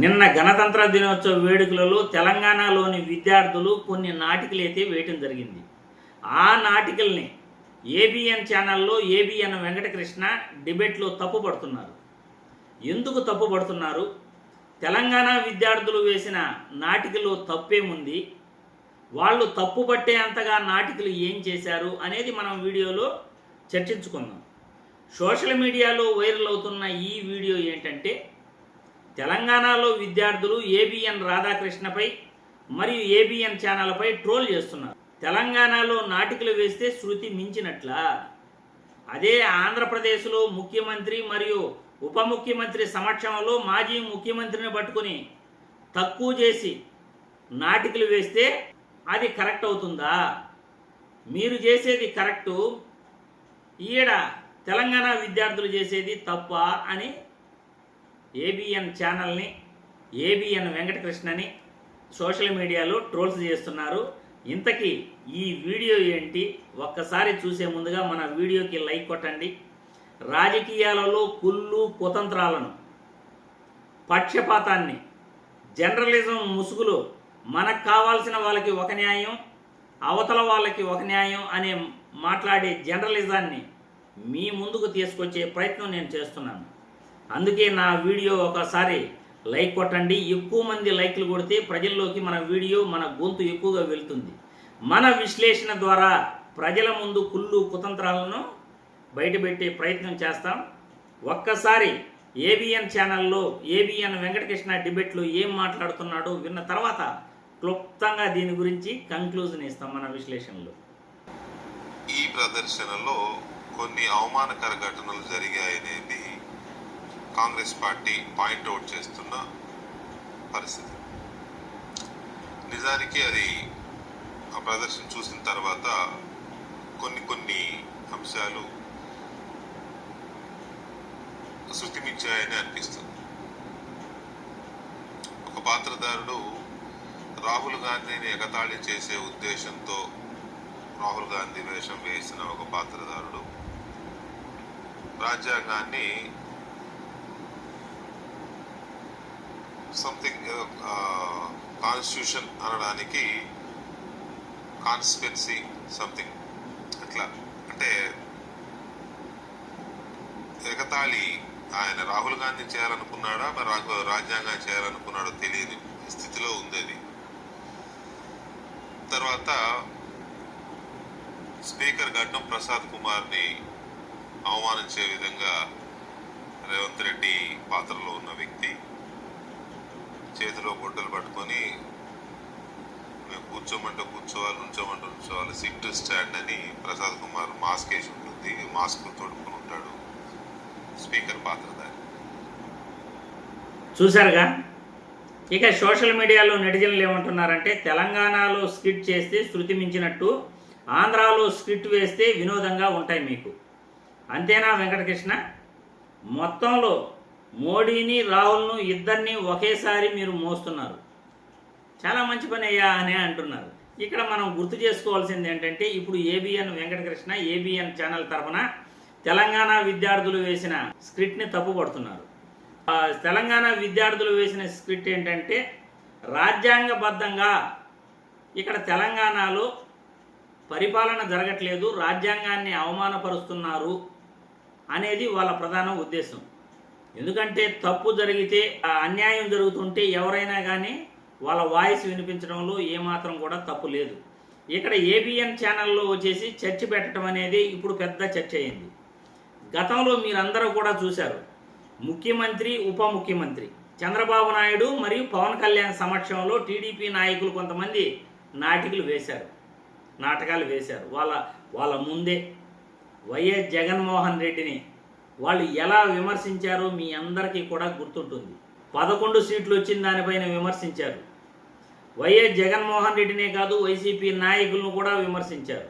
నిన్న గణతంత్ర దినోత్సవ వేడుకలలో తెలంగాణలోని విద్యార్థులు కొన్ని నాటికలు అయితే వేయటం జరిగింది. ఆ నాటికల్ని ఏబిఎన్ ఛానల్లో ఏబిఎన్ వెంకటకృష్ణ డిబేట్లో తప్పుపడుతున్నారు. ఎందుకు తప్పుపడుతున్నారు? తెలంగాణ విద్యార్థులు వేసిన నాటికలో తప్పేముంది? వాళ్ళు తప్పు పట్టే అంతగా నాటికలు ఏం చేశారు అనేది మనం వీడియోలో చర్చించుకుందాం. సోషల్ మీడియాలో వైరల్ అవుతున్న ఈ వీడియో ఏంటంటే తెలంగాణలో విద్యార్థులు ఏబిఎన్ రాధాకృష్ణపై మరియు ఏబిఎన్ ఛానల్పై ట్రోల్ చేస్తున్నారు. తెలంగాణలో నాటికలు వేస్తే శృతి మించినట్లా? అదే ఆంధ్రప్రదేశ్లో ముఖ్యమంత్రి మరియు ఉప ముఖ్యమంత్రి సమక్షంలో మాజీ ముఖ్యమంత్రిని పట్టుకుని తక్కువ చేసి నాటికలు వేస్తే అది కరెక్ట్ అవుతుందా? మీరు చేసేది కరెక్టు. ఈడ తెలంగాణ విద్యార్థులు చేసేది తప్ప అని ఏబిఎన్ ఛానల్ని ఏబిఎన్ వెంకటకృష్ణని సోషల్ మీడియాలో ట్రోల్స్ చేస్తున్నారు. ఇంతకీ ఈ వీడియో ఏంటి? ఒక్కసారి చూసే ముందుగా మన వీడియోకి లైక్ కొట్టండి. రాజకీయాలలో కుళ్ళు కుతంత్రాలను పక్షపాతాన్ని జర్నలిజం ముసుగులో మనకు కావాల్సిన వాళ్ళకి ఒక న్యాయం అవతల వాళ్ళకి ఒక న్యాయం అనే మాట్లాడే జర్నలిజాన్ని మీ ముందుకు తీసుకొచ్చే ప్రయత్నం నేను చేస్తున్నాను. అందుకే నా వీడియో ఒకసారి లైక్ కొట్టండి. ఎక్కువ మంది లైక్లు కొడితే ప్రజల్లోకి మన వీడియో మన గొంతు ఎక్కువగా వెళ్తుంది. మన విశ్లేషణ ద్వారా ప్రజల ముందు కుళ్ళు కుతంత్రాలను బయటపెట్టే ప్రయత్నం చేస్తాం. ఒక్కసారి ఏబిఎన్ ఛానల్లో ఏబిఎన్ వెంకటకృష్ణ డిబేట్లో ఏం మాట్లాడుతున్నాడో విన్న తర్వాత క్లుప్తంగా దీని గురించి కంక్లూజన్ ఇస్తాం మన విశ్లేషణలో. ఈ ప్రదర్శనలో కొన్ని అవమానకర ఘటనలు జరిగాయనేది కాంగ్రెస్ పార్టీ పాయింట్అవుట్ చేస్తున్న పరిస్థితి. నిజానికి అది ఆ ప్రదర్శన చూసిన తర్వాత కొన్ని కొన్ని అంశాలు శృతిమించాయని అనిపిస్తుంది. ఒక పాత్రధారుడు రాహుల్ గాంధీని ఎగతాళి చేసే ఉద్దేశంతో రాహుల్ గాంధీ వేషం వేసిన ఒక పాత్రధారుడు రాజ్యాంగాన్ని సంథింగ్ కాన్స్టిట్యూషన్ uh, uh, అనడానికి కాన్స్పిరసీ సంథింగ్ అట్లా. అంటే ఎగతాళి ఆయన రాహుల్ గాంధీ చేయాలనుకున్నాడా మరి రాఘ- రాజ్యాంగం చేయాలనుకున్నాడో తెలియని స్థితిలో ఉంది అది తర్వాత స్పీకర్ గడ్డం ప్రసాద్ కుమార్ని అవమానించే విధంగా రేవంత్ రెడ్డి పాత్రలో ఉన్న వ్యక్తి. చేతిలో గుడ్డలు పట్టుకొని మేము కూర్చోమంటే కూర్చోవాలి ఉంచోమంటే ఉంచోవాలి సిట్ స్టాండ్ అని ప్రసాద్ కుమార్ మాస్క్ వేసి ఉంటుంది. మాస్క్ తొడుక్కుని ఉంటాడు స్పీకర్ పాత్రధారి చూశారుగా? ఇక సోషల్ మీడియాలో నెటిజన్లు ఏమంటున్నారంటే తెలంగాణలో స్క్రిప్ట్ చేస్తే శృతి మించినట్టు ఆంధ్రాలో స్క్రిప్ట్ వేస్తే వినోదంగా ఉంటాయి మీకు. అంతేనా వెంకటకృష్ణ? మొత్తంలో మోడీని రాహుల్ను ఇద్దరిని ఒకేసారి మీరు మోస్తున్నారు. చాలా మంచి పని అయ్యా అని అంటున్నారు. ఇక్కడ మనం గుర్తు చేసుకోవాల్సింది ఏంటంటే ఇప్పుడు ఏబిఎన్ వెంకటకృష్ణ ఏబిఎన్ ఛానల్ తరఫున తెలంగాణ విద్యార్థులు వేసిన స్క్రిప్ట్ని తప్పుపడుతున్నారు. తెలంగాణ విద్యార్థులు వేసిన స్క్రిప్ట్ ఏంటంటే రాజ్యాంగబద్ధంగా ఇక్కడ తెలంగాణలో పరిపాలన జరగట్లేదు రాజ్యాంగాన్ని అవమానపరుస్తున్నారు అనేది వాళ్ళ ప్రధాన ఉద్దేశం. ఎందుకంటే తప్పు జరిగితే ఆ అన్యాయం జరుగుతుంటే ఎవరైనా కానీ వాళ్ళ వాయిస్ వినిపించడంలో ఏమాత్రం కూడా తప్పు లేదు. ఇక్కడ ఏబిఎన్ ఛానల్లో వచ్చేసి చర్చ పెట్టడం అనేది ఇప్పుడు పెద్ద చర్చ అయింది. గతంలో మీరందరూ కూడా చూశారు. ముఖ్యమంత్రి ఉప ముఖ్యమంత్రి చంద్రబాబు నాయుడు మరియు పవన్ కళ్యాణ్ సమక్షంలో టీడీపీ నాయకులు కొంతమంది నాటికలు వేశారు. నాటకాలు వేశారు. వాళ్ళ వాళ్ళ ముందే వైఎస్ జగన్మోహన్ రెడ్డిని వాళ్ళు ఎలా విమర్శించారో మీ అందరికీ కూడా గుర్తుంటుంది. పదకొండు సీట్లు వచ్చిన దానిపైన విమర్శించారు. వైఎస్ జగన్మోహన్ రెడ్డినే కాదు వైసీపీ నాయకులను కూడా విమర్శించారు.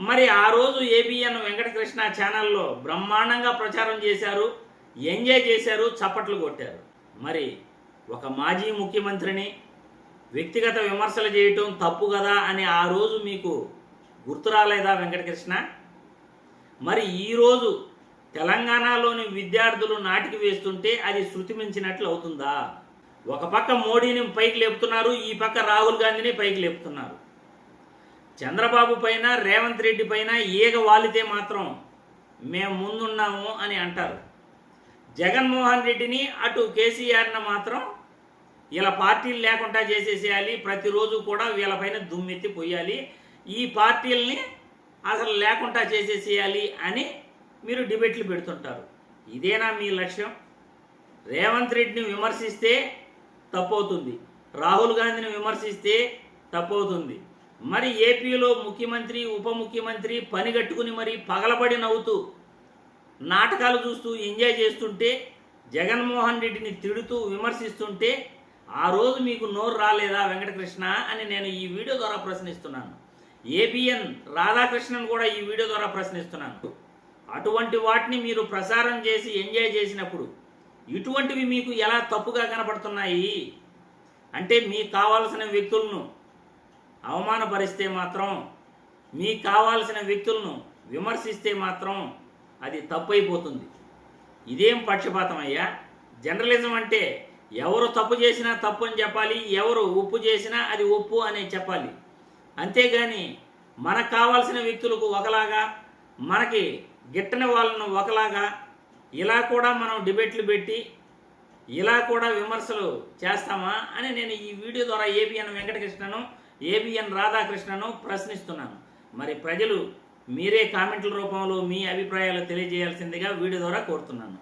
మరి ఆ రోజు ఏబిఎన్ వెంకటకృష్ణ ఛానల్లో బ్రహ్మాండంగా ప్రచారం చేశారు ఎంజాయ్ చేశారు చప్పట్లు కొట్టారు. మరి ఒక మాజీ ముఖ్యమంత్రిని వ్యక్తిగత విమర్శలు చేయటం తప్పు కదా అని ఆ రోజు మీకు గుర్తు రాలేదా వెంకటకృష్ణ? మరి ఈరోజు తెలంగాణలోని విద్యార్థులు నాటికి వేస్తుంటే అది శృతి మించినట్లు అవుతుందా? ఒక పక్క మోడీని పైకి లేపుతున్నారు ఈ పక్క రాహుల్ గాంధీని పైకి లేపుతున్నారు. చంద్రబాబు పైన రేవంత్ రెడ్డి పైన ఈగ వాలితే మాత్రం మేము ముందున్నాము అని అంటారు. జగన్మోహన్ రెడ్డిని అటు కేసీఆర్ని మాత్రం ఇలా పార్టీలు లేకుండా చేసేసేయాలి ప్రతిరోజు కూడా వీళ్ళపైన దుమ్మెత్తి పోయాలి ఈ పార్టీల్ని అసలు లేకుండా చేసేసేయాలి అని మీరు డిబేట్లు పెడుతుంటారు. ఇదేనా మీ లక్ష్యం? రేవంత్ రెడ్డిని విమర్శిస్తే తప్పవుతుంది. రాహుల్ గాంధీని విమర్శిస్తే తప్పవుతుంది. మరి ఏపీలో ముఖ్యమంత్రి ఉప ముఖ్యమంత్రి పని కట్టుకుని మరి పగలబడి నవ్వుతూ నాటకాలు చూస్తూ ఎంజాయ్ చేస్తుంటే జగన్మోహన్ రెడ్డిని తిడుతూ విమర్శిస్తుంటే ఆ రోజు మీకు నోరు రాలేదా వెంకటకృష్ణ అని నేను ఈ వీడియో ద్వారా ప్రశ్నిస్తున్నాను. ఏబిఎన్ రాధాకృష్ణన్ కూడా ఈ వీడియో ద్వారా ప్రశ్నిస్తున్నాను. అటువంటి వాటిని మీరు ప్రసారం చేసి ఎంజాయ్ చేసినప్పుడు ఇటువంటివి మీకు ఎలా తప్పుగా కనపడుతున్నాయి? అంటే మీకు కావాల్సిన వ్యక్తులను అవమానపరిస్తే మాత్రం మీకు కావాల్సిన వ్యక్తులను విమర్శిస్తే మాత్రం అది తప్పైపోతుంది. ఇదేం పక్షపాతం అయ్యా? జర్నలిజం అంటే ఎవరు తప్పు చేసినా తప్పు అని చెప్పాలి ఎవరు ఉప్పు చేసినా అది ఉప్పు అని చెప్పాలి. అంతేగాని మనకు కావాల్సిన వ్యక్తులకు ఒకలాగా మనకి గిట్టని వాళ్ళను ఒకలాగా ఇలా కూడా మనం డిబేట్లు పెట్టి ఇలా కూడా విమర్శలు చేస్తామా అని నేను ఈ వీడియో ద్వారా ఏబిఎన్ వెంకటకృష్ణను ఏబిఎన్ రాధాకృష్ణను ప్రశ్నిస్తున్నాను. మరి ప్రజలు మీరే కామెంట్ల రూపంలో మీ అభిప్రాయాలు తెలియజేయాల్సిందిగా వీడియో ద్వారా కోరుతున్నాను.